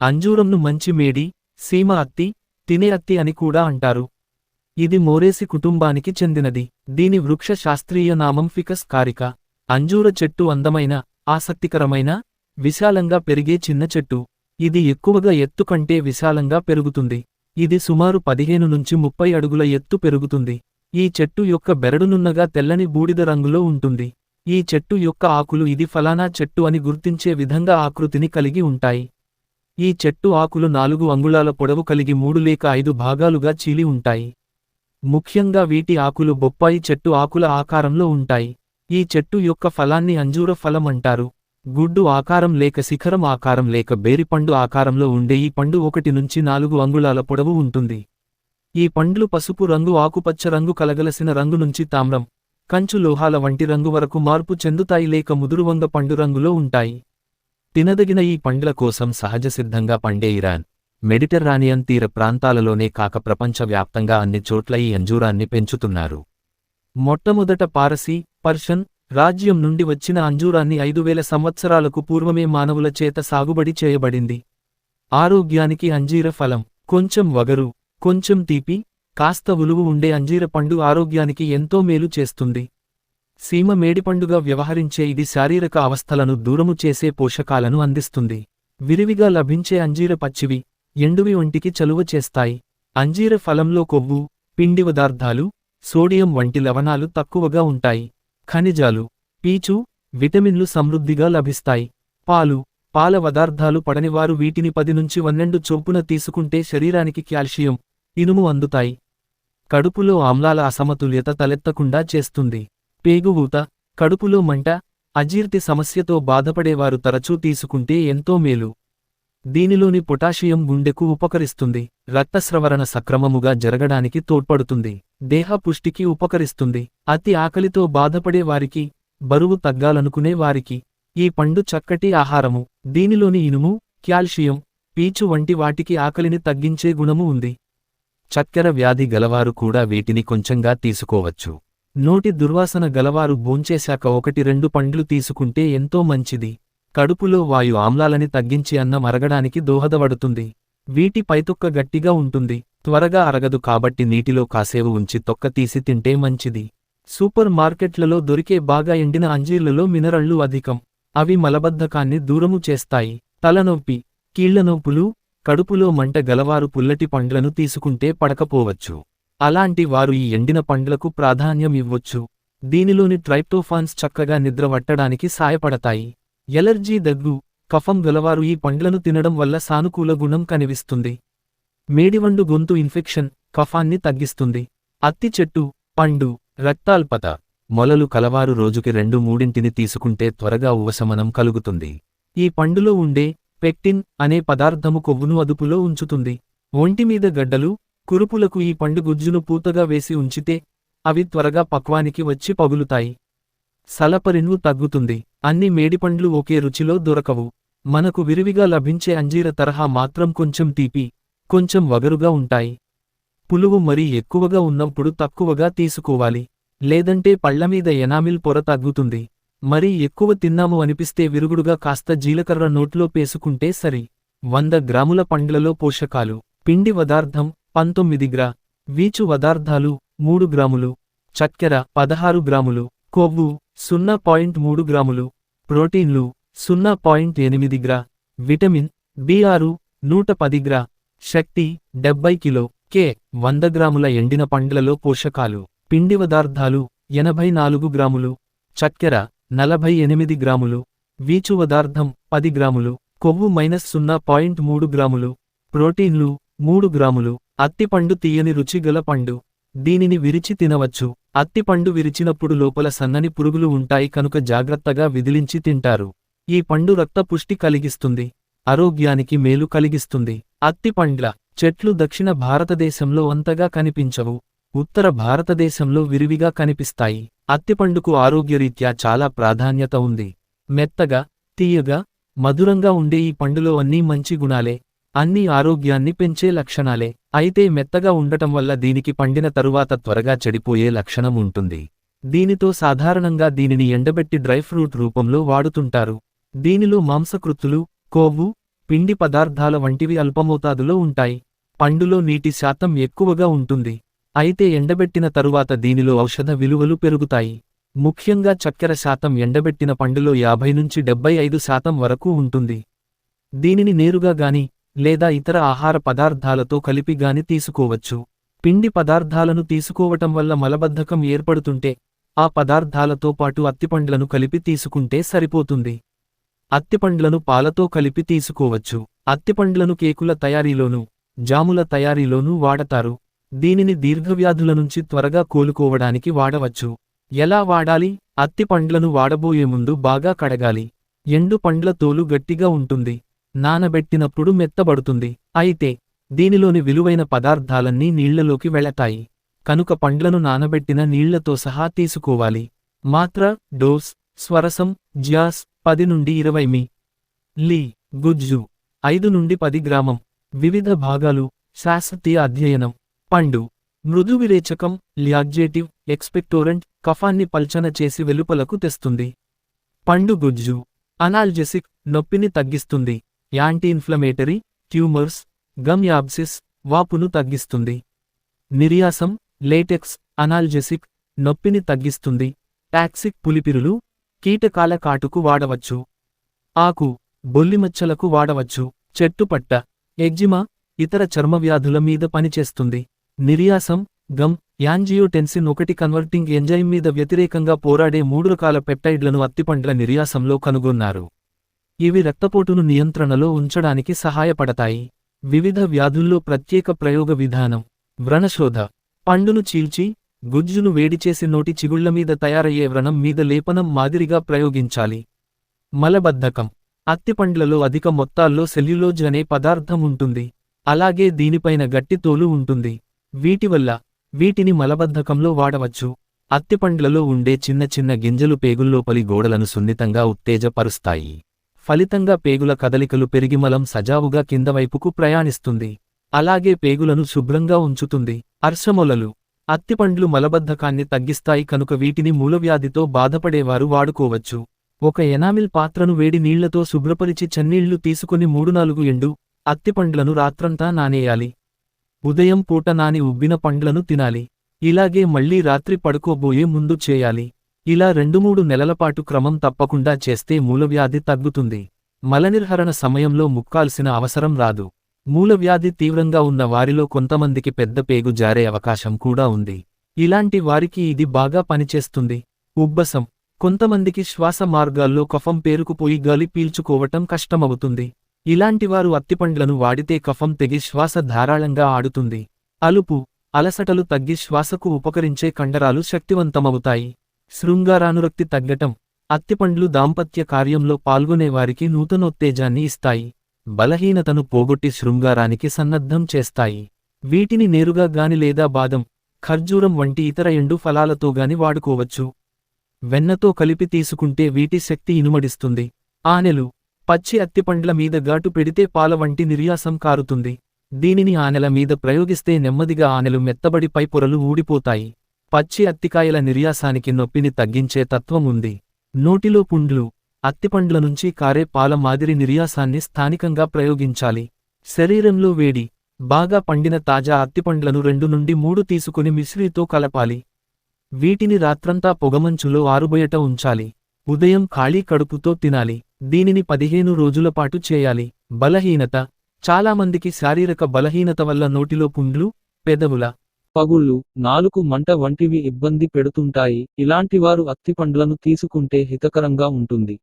అంజూరంను మంచి మేడి సీమ అత్తి తినే అత్తి అని కూడా అంటారు. ఇది మోరేసి కుటుంబానికి చెందినది. దీని వృక్ష శాస్త్రీయ నామం ఫికస్ కారిక. అంజూర చెట్టు అందమైన ఆసక్తికరమైన విశాలంగా పెరిగే చిన్న చెట్టు. ఇది ఎక్కువగా ఎత్తు కంటే విశాలంగా పెరుగుతుంది. ఇది సుమారు పదిహేను నుంచి ముప్పై అడుగుల ఎత్తు పెరుగుతుంది. ఈ చెట్టు యొక్క బెరడునున్నగా తెల్లని బూడిద రంగులో ఉంటుంది. ఈ చెట్టు యొక్క ఆకులు ఇది ఫలానా చెట్టు అని గుర్తించే విధంగా ఆకృతిని కలిగి ఉంటాయి. ఈ చెట్టు ఆకులు నాలుగు అంగుళాల పొడవు కలిగి మూడు లేక ఐదు భాగాలుగా చీలి ఉంటాయి. ముఖ్యంగా వీటి ఆకులు బొప్పాయి చెట్టు ఆకుల ఆకారంలో ఉంటాయి. ఈ చెట్టు యొక్క ఫలాన్ని అంజూర ఫలం అంటారు. గుడ్డు ఆకారం లేక శిఖరం ఆకారం లేక బేరిపండు ఆకారంలో ఉండే ఈ పండు ఒకటి నుంచి నాలుగు అంగుళాల పొడవు ఉంటుంది. ఈ పండ్లు పసుపు రంగు ఆకుపచ్చ రంగు కలగలసిన రంగు నుంచి తామ్రం కంచు లోహాల వంటి రంగు వరకు మార్పు చెందుతాయి లేక ముదురువంగ పండు రంగులో ఉంటాయి. తినదగిన ఈ పండ్ల కోసం సహజసిద్ధంగా పండే ఇరాన్ మెడిటర్రానియన్ తీర ప్రాంతాలలోనే కాక ప్రపంచవ్యాప్తంగా అన్ని చోట్ల ఈ అంజూరాన్ని పెంచుతున్నారు. మొట్టమొదట పారసీ పర్షన్ రాజ్యం నుండి వచ్చిన అంజూరాన్ని ఐదు వేల సంవత్సరాలకు పూర్వమే మానవుల చేత సాగుబడి చేయబడింది. ఆరోగ్యానికి అంజీర ఫలం కొంచెం వగరు కొంచెం తీపి కాస్త ఉలువు ఉండే అంజీర పండు ఆరోగ్యానికి ఎంతో మేలు చేస్తుంది. సీమ మేడిపండుగా వ్యవహరించే ఇది శారీరక అవస్థలను దూరము చేసే పోషకాలను అందిస్తుంది. విరివిగా లభించే అంజీర పచ్చివి ఎండువి ఒంటికి చలువ చేస్తాయి. అంజీర ఫలంలో కొవ్వు పిండి పదార్థాలు సోడియం వంటి లవణాలు తక్కువగా ఉంటాయి. ఖనిజాలు పీచు విటమిన్లు సమృద్ధిగా లభిస్తాయి. పాలు పాల పదార్థాలు పడనివారు వీటిని పది నుంచి పన్నెండు చొప్పున తీసుకుంటే శరీరానికి కాల్షియం ఇనుము అందుతాయి. కడుపులో ఆమ్లాల అసమతుల్యత తలెత్తకుండా చేస్తుంది. పేగువూత కడుపులో మంట అజీర్తి సమస్యతో బాధపడేవారు తరచూ తీసుకుంటే ఎంతో మేలు. దీనిలోని పొటాషియం గుండెకు ఉపకరిస్తుంది రక్తస్రవరణ సక్రమముగా జరగడానికి తోడ్పడుతుంది దేహ పుష్టికి ఉపకరిస్తుంది అతి ఆకలితో బాధపడే వారికి బరువు తగ్గాలనుకునే వారికి. ఈ పండు చక్కటి ఆహారము దీనిలోని ఇనుము క్యాల్షియం పీచు వంటి వాటికి ఆకలిని తగ్గించే గుణము ఉంది. చక్కెర వ్యాధి గలవారు కూడా వీటిని కొంచెంగా తీసుకోవచ్చు. నోటి దుర్వాసన గలవారు భోంచేశాక ఒకటి రెండు పండ్లు తీసుకుంటే ఎంతో మంచిది. కడుపులో వాయు ఆమ్లాలని తగ్గించి అన్నం అరగడానికి దోహదపడుతుంది. వీటి పైతొక్క గట్టిగా ఉంటుంది. త్వరగా అరగదు కాబట్టి నీటిలో కాసేవు ఉంచి తొక్క తీసి తింటే మంచిది. సూపర్ మార్కెట్లలో దొరికే బాగా ఎండిన అంజీర్లలో మినరళ్ళు అధికం. అవి మలబద్ధకాన్ని దూరము చేస్తాయి. తలనొప్పి కీళ్ళనొప్పులు కడుపులో మంట గలవారు పుల్లటి పండ్లను తీసుకుంటే పడకపోవచ్చు. అలాంటి వారు ఈ ఎండిన పండ్లకు ప్రాధాన్యం ఇవ్వొచ్చు. దీనిలోని ట్రైప్టోఫాన్స్ చక్కగా నిద్రవట్టడానికి సాయపడతాయి ఎలర్జీ దగ్గు కఫం గలవారు ఈ పండ్లను తినడం వల్ల సానుకూల గుణం కనిపిస్తుంది. మేడివండు గొంతు ఇన్ఫెక్షన్ కఫాన్ని తగ్గిస్తుంది. అత్తి చెట్టు పండు రక్తాల్పత మొలలు కలవారు రోజుకి రెండు మూడింటిని తీసుకుంటే త్వరగా ఉపశమనం కలుగుతుంది. ఈ పండులో ఉండే పెక్టిన్ అనే పదార్థము కొవ్వును అదుపులో ఉంచుతుంది. ఒంటిమీద గడ్డలు కురుపులకు ఈ పండు గుజ్జును పూతగా వేసి ఉంచితే అవి త్వరగా పక్వానికి వచ్చి పగులుతాయి. సలపరిన్వు తగ్గుతుంది. అన్ని మేడిపండ్లు ఒకే రుచిలో దొరకవు. మనకు విరివిగా లభించే అంజీర తరహా మాత్రం కొంచెం తీపి కొంచెం వగరుగా ఉంటాయి. పులువు మరీ ఎక్కువగా ఉన్నప్పుడు తక్కువగా తీసుకోవాలి. లేదంటే పళ్ళమీద ఎనామిల్ పొర తగ్గుతుంది. మరీ ఎక్కువ తిన్నాము అనిపిస్తే విరుగుడుగా కాస్త జీలకర్ర నోట్లో పేసుకుంటే సరి. వంద గ్రాముల పండ్లలో పోషకాలు. పిండి పదార్థం పంతొమ్మిది గ్రా వీచు పదార్థాలు మూడు గ్రాములు చక్కెర పదహారు గ్రాములు కొవ్వు సున్నా పాయింట్ మూడు గ్రాములు ప్రోటీన్లు సున్నా పాయింట్ ఎనిమిది గ్రా విటమిన్ బి ఆరు నూట పది గ్రా శక్తి డెబ్బై కిలో కే వంద గ్రాముల ఎండిన పండ్లలో పోషకాలు పిండి పదార్థాలు ఎనభై నాలుగు గ్రాములు చక్కెర నలభై ఎనిమిది గ్రాములు వీచు పదార్థం పది గ్రాములు కొవ్వు మైనస్ సున్నా పాయింట్ మూడు గ్రాములు ప్రోటీన్లు మూడు గ్రాములు అత్తిపండు తీయని రుచిగల పండు. దీనిని విరిచి తినవచ్చు. అత్తిపండు విరిచినప్పుడు లోపల సన్నని పురుగులు ఉంటాయి కనుక జాగ్రత్తగా విదిలించి తింటారు. ఈ పండు రక్త పుష్టి కలిగిస్తుంది. ఆరోగ్యానికి మేలు కలిగిస్తుంది. అత్తిపండ్ల చెట్లు దక్షిణ భారతదేశంలో అంతగా కనిపించవు. ఉత్తర భారతదేశంలో విరివిగా కనిపిస్తాయి. అత్తిపండుకు ఆరోగ్యరీత్యా చాలా ప్రాధాన్యత ఉంది. మెత్తగా తీయగా మధురంగా ఉండే ఈ పండులో అన్నీ మంచి గుణాలే. అన్నీ ఆరోగ్యాన్ని పెంచే లక్షణాలే. అయితే మెత్తగా ఉండటం వల్ల దీనికి పండిన తరువాత త్వరగా చెడిపోయే లక్షణం ఉంటుంది. దీనితో సాధారణంగా దీనిని ఎండబెట్టి డ్రై ఫ్రూట్ రూపంలో వాడుతుంటారు. దీనిలో మాంసకృత్తులు కొవ్వు పిండి పదార్థాల వంటివి అల్పమోతాదులో ఉంటాయి. పండులో నీటి శాతం ఎక్కువగా ఉంటుంది. అయితే ఎండబెట్టిన తరువాత దీనిలో ఔషధ విలువలు పెరుగుతాయి. ముఖ్యంగా చక్కెర శాతం ఎండబెట్టిన పండులో యాభై నుంచి డెబ్బై ఐదు శాతం వరకు ఉంటుంది. దీనిని నేరుగా గాని లేదా ఇతర ఆహార పదార్థాలతో కలిపి గాని తీసుకోవచ్చు. పిండి పదార్థాలను తీసుకోవటం వల్ల మలబద్ధకం ఏర్పడుతుంటే ఆ పదార్థాలతో పాటు అత్తిపండ్లను కలిపి తీసుకుంటే సరిపోతుంది. అత్తిపండ్లను పాలతో కలిపి తీసుకోవచ్చు. అత్తిపండ్లను కేకుల తయారీలోనూ జాముల తయారీలోనూ వాడతారు. దీనిని దీర్ఘవ్యాధుల నుంచి త్వరగా కోలుకోవడానికి వాడవచ్చు. ఎలా వాడాలి? అత్తిపండ్లను వాడబోయే ముందు బాగా కడగాలి. ఎండు పండ్ల తోలు గట్టిగా ఉంటుంది. నానబెట్టినప్పుడు మెత్తబడుతుంది. అయితే దీనిలోని విలువైన పదార్థాలన్నీ నీళ్ళలోకి వెళతాయి. కనుక పండ్లను నానబెట్టిన నీళ్ళతో సహా తీసుకోవాలి. మాత్ర డోస్ స్వరసం జ్యాస్ పది నుండి ఇరవై మీ. లీ గుజ్జు ఐదు నుండి పది గ్రామం. వివిధ భాగాలు శాస్త్రీయ అధ్యయనం. పండు మృదు విరేచకం ల్యాగ్జేటివ్ ఎక్స్పెక్టోరెంట్ కఫాన్ని పల్చన చేసి వెలుపలకు తెస్తుంది. పండు గుజ్జు అనాల్జెసిక్ నొప్పిని తగ్గిస్తుంది. Anti inflammatory tumours gum abscess వాపును తగ్గిస్తుంది. నిర్యాసం లేటెక్స్ అనాల్జెసిక్ నొప్పిని తగ్గిస్తుంది. టాక్సిక్ పులిపిరులు కీటకాల కాటుకు వాడవచ్చు. ఆకు బొల్లిమచ్చలకు వాడవచ్చు. చెట్టుపట్ట ఎగ్జిమా ఇతర చర్మవ్యాధుల మీద పనిచేస్తుంది. నిర్యాసం గమ్ యాంజియోటెన్సిన్ ఒకటి కన్వర్టింగ్ ఎంజైమ్ మీద వ్యతిరేకంగా పోరాడే మూడు రకాల పెప్టైడ్లను అత్తిపండ్ల నిర్యాసంలో కనుగొన్నారు. ఇవి రక్తపోటును నియంత్రణలో ఉంచడానికి సహాయపడతాయి. వివిధ వ్యాధుల్లో ప్రత్యేక ప్రయోగ విధానం. వ్రణశోధ. పండును చీల్చి గుజ్జును వేడిచేసి నోటి చిగుళ్ళమీద తయారయ్యే వ్రణం మీద లేపనం మాదిరిగా ప్రయోగించాలి. మలబద్ధకం. అత్తిపండ్లలో అధిక మొత్తాల్లో సెల్యులోజ్ అనే పదార్థం ఉంటుంది. అలాగే దీనిపైన గట్టి తోలు ఉంటుంది. వీటివల్ల వీటిని మలబద్ధకంలో వాడవచ్చు. అత్తిపండ్లలో ఉండే చిన్న చిన్న గింజలు పేగుల్లోపలి గోడలను సున్నితంగా ఉత్తేజపరుస్తాయి. ఫలితంగా పేగుల కదలికలు పెరిగి మలం సజావుగా కిందవైపుకు ప్రయాణిస్తుంది. అలాగే పేగులను శుభ్రంగా ఉంచుతుంది. అర్షమొలలు అత్తిపండ్లు మలబద్ధకాన్ని తగ్గిస్తాయి కనుక వీటిని మూలవ్యాధితో బాధపడేవారు వాడుకోవచ్చు. ఒక ఎనామిల్ పాత్రను వేడి నీళ్ళతో శుభ్రపరిచి చన్నీళ్ళు తీసుకుని మూడు నాలుగు ఎండు అత్తిపండ్లను రాత్రంతా నానేయాలి. ఉదయం పూట నాని ఉబ్బిన పండ్లను తినాలి. ఇలాగే మళ్ళీ రాత్రి పడుకోబోయే ముందు చేయాలి. ఇలా రెండు మూడు నెలలపాటు క్రమం తప్పకుండా చేస్తే మూలవ్యాధి తగ్గుతుంది. మలనిర్హరణ సమయంలో ముక్కాల్సిన అవసరం రాదు. మూలవ్యాధి తీవ్రంగా ఉన్న వారిలో కొంతమందికి పెద్ద పేగు జారే అవకాశం కూడా ఉంది. ఇలాంటి వారికి ఇది బాగా పనిచేస్తుంది. ఉబ్బసం. కొంతమందికి శ్వాస మార్గాల్లో కఫం పేరుకుపోయి గాలి పీల్చుకోవటం కష్టమవుతుంది. ఇలాంటివారు అత్తిపండ్లను వాడితే కఫం తెగి శ్వాస ధారాళంగా ఆడుతుంది. అలుపు. అలసటలు తగ్గి శ్వాసకు ఉపకరించే కండరాలు శక్తివంతమవుతాయి. శృంగారానురక్తి తగ్గటం అత్తిపండ్లు దాంపత్య కార్యంలో పాల్గొనేవారికి నూతనోత్తేజాన్ని ఇస్తాయి. బలహీనతను పోగొట్టి శృంగారానికి సన్నద్ధం చేస్తాయి. వీటిని నేరుగా గాని లేదా బాదం ఖర్జూరం వంటి ఇతర ఎండు ఫలాలతో గాని వాడుకోవచ్చు. వెన్నతో కలిపి తీసుకుంటే వీటి శక్తి ఇనుమడిస్తుంది. ఆనెలు పచ్చి అత్తిపండ్ల మీద ఘాటు పెడితే పాల వంటి నిర్యాసం కారుతుంది. దీనిని ఆనెల మీద ప్రయోగిస్తే నెమ్మదిగా ఆనెలు మెత్తబడి పై పొరలు ఊడిపోతాయి. పచ్చి అత్తికాయల నిర్యాసానికి నొప్పిని తగ్గించే తత్వం ఉంది నోటిలో పుండ్లు అత్తిపండ్ల నుంచి కారే పాల మాదిరి నిర్యాసాన్ని స్థానికంగా ప్రయోగించాలి. శరీరంలో వేడి బాగా పండిన తాజా అత్తిపండ్లను రెండు నుండి మూడు తీసుకుని మిశ్రీతో కలపాలి. వీటిని రాత్రంతా పొగమంచులో ఆరుబయట ఉంచాలి. ఉదయం ఖాళీ కడుపుతో తినాలి. దీనిని పదిహేను రోజుల పాటు చేయాలి. బలహీనత చాలామందికి శారీరక బలహీనత వల్ల నోటిలో పుండ్లు పెదవుల పగుళ్ళు నాలుగు మంట వంటివి ఇబ్బంది పెడుతుంటాయి. ఇలాంటివారు అత్తిపండ్లను తీసుకుంటే హితకరంగా ఉంటుంది.